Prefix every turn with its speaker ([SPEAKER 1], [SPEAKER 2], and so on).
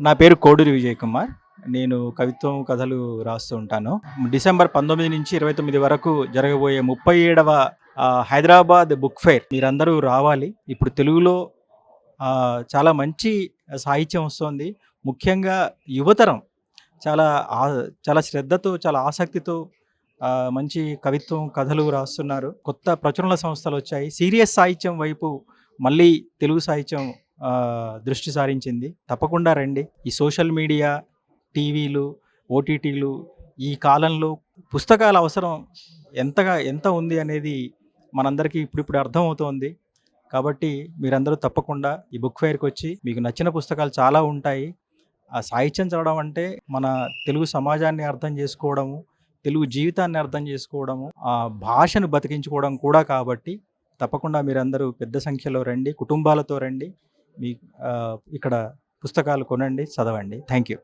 [SPEAKER 1] నా పేరు కోడూరి విజయ్ కుమార్ నేను కవిత్వం కథలు రాస్తూ ఉంటాను. డిసెంబర్ పంతొమ్మిది నుంచి ఇరవై తొమ్మిది వరకు జరగబోయే ముప్పై ఏడవ హైదరాబాద్ బుక్ ఫెయిర్ మీరందరూ రావాలి. ఇప్పుడు తెలుగులో చాలా మంచి సాహిత్యం వస్తుంది. ముఖ్యంగా యువతరం చాలా చాలా శ్రద్ధతో చాలా ఆసక్తితో మంచి కవిత్వం కథలు రాస్తున్నారు. కొత్త ప్రచురణ సంస్థలు వచ్చాయి. సీరియస్ సాహిత్యం వైపు మళ్ళీ తెలుగు సాహిత్యం దృష్టి సారించింది. తప్పకుండా రండి. ఈ సోషల్ మీడియా టీవీలు ఓటీటీలు ఈ కాలంలో పుస్తకాల అవసరం ఎంతగా ఎంత ఉంది అనేది మనందరికీ ఇప్పుడిప్పుడు అర్థమవుతోంది. కాబట్టి మీరందరూ తప్పకుండా ఈ బుక్ ఫెయిర్కి వచ్చి మీకు నచ్చిన పుస్తకాలు చాలా ఉంటాయి. ఆ సాహిత్యం చదవడం అంటే మన తెలుగు సమాజాన్ని అర్థం చేసుకోవడము తెలుగు జీవితాన్ని అర్థం చేసుకోవడము ఆ భాషను బతికించుకోవడం కూడా కాబట్టి తప్పకుండా మీరందరూ పెద్ద సంఖ్యలో రండి కుటుంబాలతో రండి. మీ ఇక్కడ పుస్తకాలు కొనండి చదవండి. Thank you